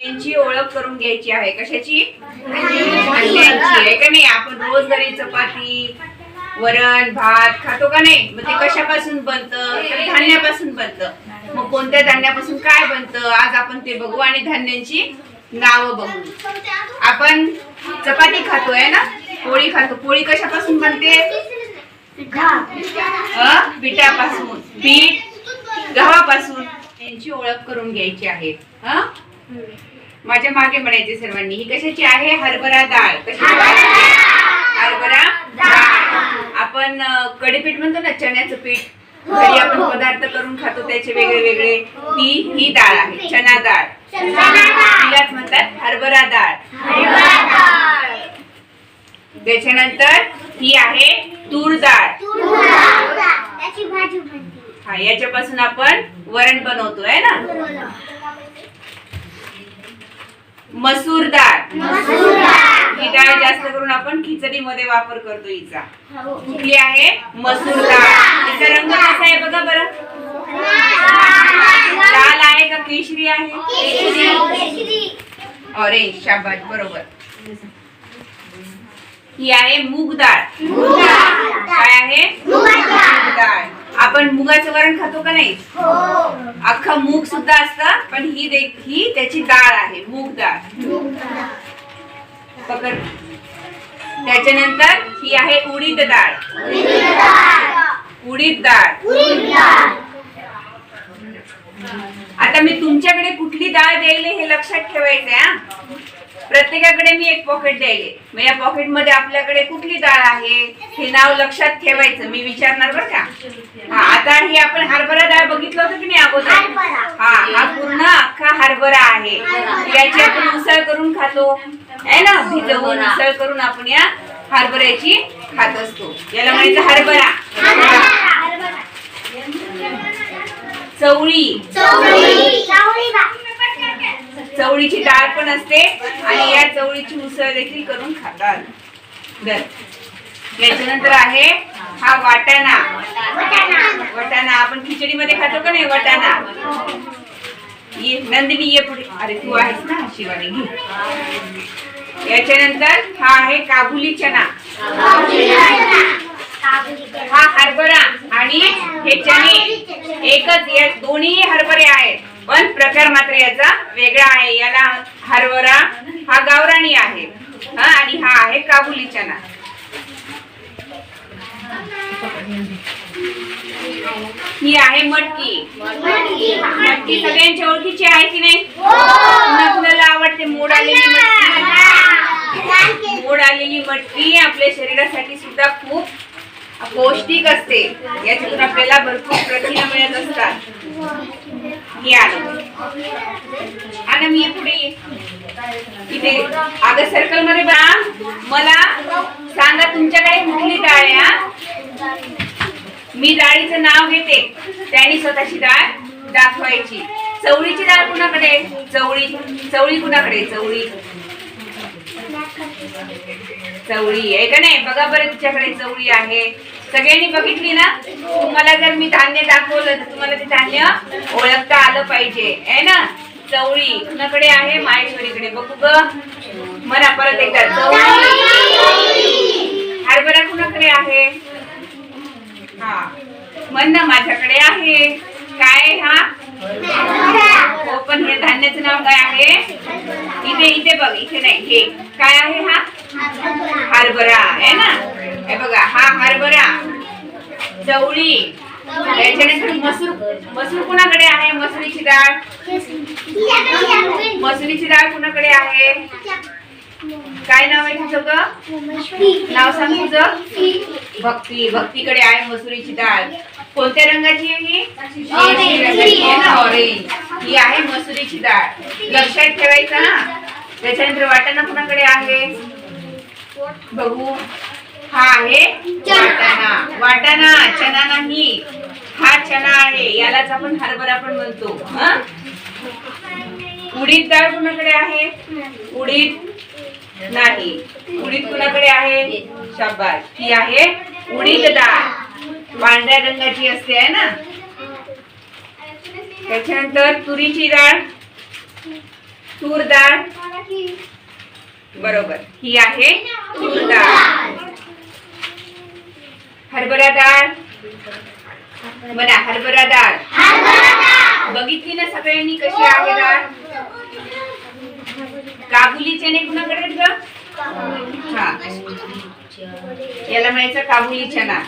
त्यांची ओळख करून घ्यायची आहे. कशाची? आहे का नाही? आपण रोज घरी चपाती वरण भात खातो का नाही? मग ते कशापासून बनतं? धान्यापासून बनतं. मग कोणत्या धान्यापासून काय बनतं? आज आपण ते बघू आणि धान्यांची नावं बघू. आपण चपाती खातोय ना? पोळी खातो. पोळी कशापासून बनते? पिठापासून. पीठ गव्हापासून. यांची ओळख करून घ्यायची आहे. हा माझ्या मागे म्हणायचे सर्वांनी ही कशाची आहे? हरभरा डाळ. कशाची आहे? हरभरा डाळ. आपण अ, कढीपीठ म्हणतो ना चण्याचं पीठ घरी आपण पदार्थ करून खातो त्याचे वेगळे वेगळे. ती ही डाळ आहे चना डाळ. तिलाच म्हणतात हरभरा डाळ. त्याच्यानंतर ही आहे तूर डाळ. त्याची भाजी बनते. हा याच्यापासून आपण वरण बनवतो आहे ना? मसूर डाळ ही डाळ जास्त करून आपण खिचडी मध्ये वापर करतो हिचा. कुठली आहे? मसूर डाळ हिचा रंग कसा आहे बघा बरं. लाल आहे का केशरी आहे? ऑरेंज शाबाज बरोबर. ही आहे मूग डाळ. काय आहे? मूग डाळ. आपण मुगाचं वरण खातो का नाही? अख्खं मूग सुद्धा असतं पण ही दे ही त्याची डाळ आहे मूग डाळ. पकड. त्याच्यानंतर ही आहे उडीद डाळ. उडीद डाळ. आता मी तुमच्याकडे कुठली डाळ द्यायले हे लक्षात ठेवायचंय हा? प्रत्येकाकडे मी एक पॉकेट द्यायले. मग या पॉकेटमध्ये आपल्याकडे कुठली डाळ आहे हे नाव लक्षात ठेवायचं. मी विचारणार बरं का? हा आता हे आपण हरभरा डाळ बघितलं होतं की नाही अगोदर. हा हा पूर्ण अख्खा हरभरा आहे. याची आपण उसळ करून खातो. आहे ना? भिजवून उसळ करून आपण या हरभऱ्याची खात असतो. याला म्हणायचं हरभरा. चवळी. चवळीची डाळ पण असते आणि या चवळीची उसळ देखील करून खातात. बर. याच्यानंतर आहे हा वाटाणा. वाटाणा. आपण खिचडीमध्ये खातो का नाही वाटाणा? ये नंदिनी ये पुढे. अरे तू आहेस ना शिवानी घे. याच्यानंतर हा आहे काबुली चना. हा हरभरा आणि हे चणे. एकच या दोन्ही हरभरे आहेत. पण प्रकार मात्र याचा वेगळा आहे. याला हरभरा हा गावराणी आहे. हा आणि हा आहे काबुली चना ही आहे मटकी. मटकी सगळ्यांच्या ओळखीची आहे की नाही? कुणा कुणाला आवडते मोड आलेली मटकी. मोड आलेली मटकी आपल्या शरीरासाठी सुद्धा खूप पौष्टिक असते. याच्यातून आपल्याला भरपूर प्रथिने मिळत असतात. हे आलं. आणि मी पुढे ये. इथे अगं सर्कलमध्ये बघा मला सांगा तुमच्याकडे कुठली डाळ आहे मी डाळीचं नाव घेते. त्यांनी स्वतःची डाळ दाखवायची. चवळीची डाळ कुणाकडे? चवळी. चवळी कुणाकडे? चवळी. चवळी आहे का नाही? बघा बरं तिच्याकडे चवळी आहे. सगळ्यांनी बघितली ना? तुम्हाला जर मी धान्य दाखवलं तर तुम्हाला ते धान्य ओळखता आलं पाहिजे. आहे ना? चवळी कुणाकडे आहे? माहेश्वरीकडे. बघू ग. म्हणा परत एकदा. चवळी. हरभरा कुणाकडे आहे? हा. म्हण ना माझ्याकडे आहे. काय हा? हो पण हे धान्याचं नाव काय आहे? इथे इथे बघ. इथे नाही. हे. काय आहे हा? हरभरा आहे ना? हे बघा हा हरभरा चवळी त्याच्यानंतर मसूर मसूर कुणाकडे आहे? मसुरीची डाळ? मसुरीची डाळ कुणाकडे आहे? काय नाव आहे तुझं ग? नाव सांग तुझं. भक्ती भक्तीकडे आहे मसुरीची डाळ. कोणत्या रंगाची आहे ही? ऑरेंज ही आहे मसुरीची डाळ. लक्षात ठेवायचं ना? त्याच्यानंतर वाटाणा कुणाकडे आहे? बघू. हा आहे वाटाणा. वाटाणा चना नाही. हा चना आहे. यालाच आपण हरभरा पण म्हणतो. हं? उडीद डाळ कुणाकडे आहे? उडीद नाही. उडीद कुणाकडे आहे? शाबास. ही आहे उडीद डाळ. पांढऱ्या रंगाची असते आहे ना? त्याच्यानंतर तुरीची डाळ. तूर डाळ. बरोबर. ही आहे तूर डाळ हरभरा डाळ. बघा हरभरा डाळ. बघितली ना सगळ्यांनी कशी आहे डाळ? काबुली चणे कुणाकडे ग? हा. याला म्हणायचं काबुली चना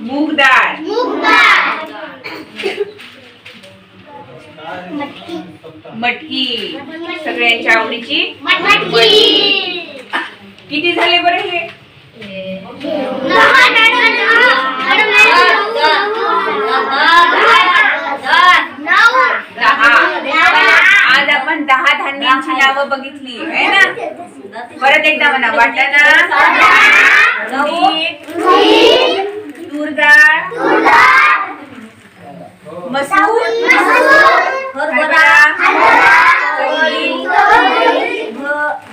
मूग डाळ. मटकी. सगळ्यांच्या आवडीची. किती झाले बरं हे? आज आपण दहा धान्यांची नावं बघितली आहे ना? परत एकदा म्हणा वाटाणा तूर डाळ मसूर हरभरा चवळी,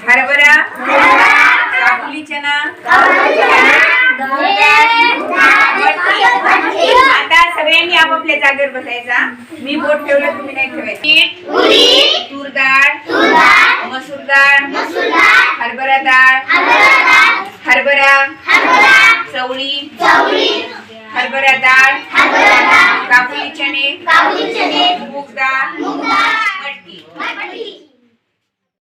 हरभरा काबुली चना मटकी. आता सगळ्यांनी आपापल्या जागेवर बसायचा. मी बोट ठेवलं तुम्ही नाही ठेवायचं. तूर डाळ मसूर डाळ हरभरा डाळ हरभरा चवळी हरभरा डाळ काबुली चणे मूग डाळ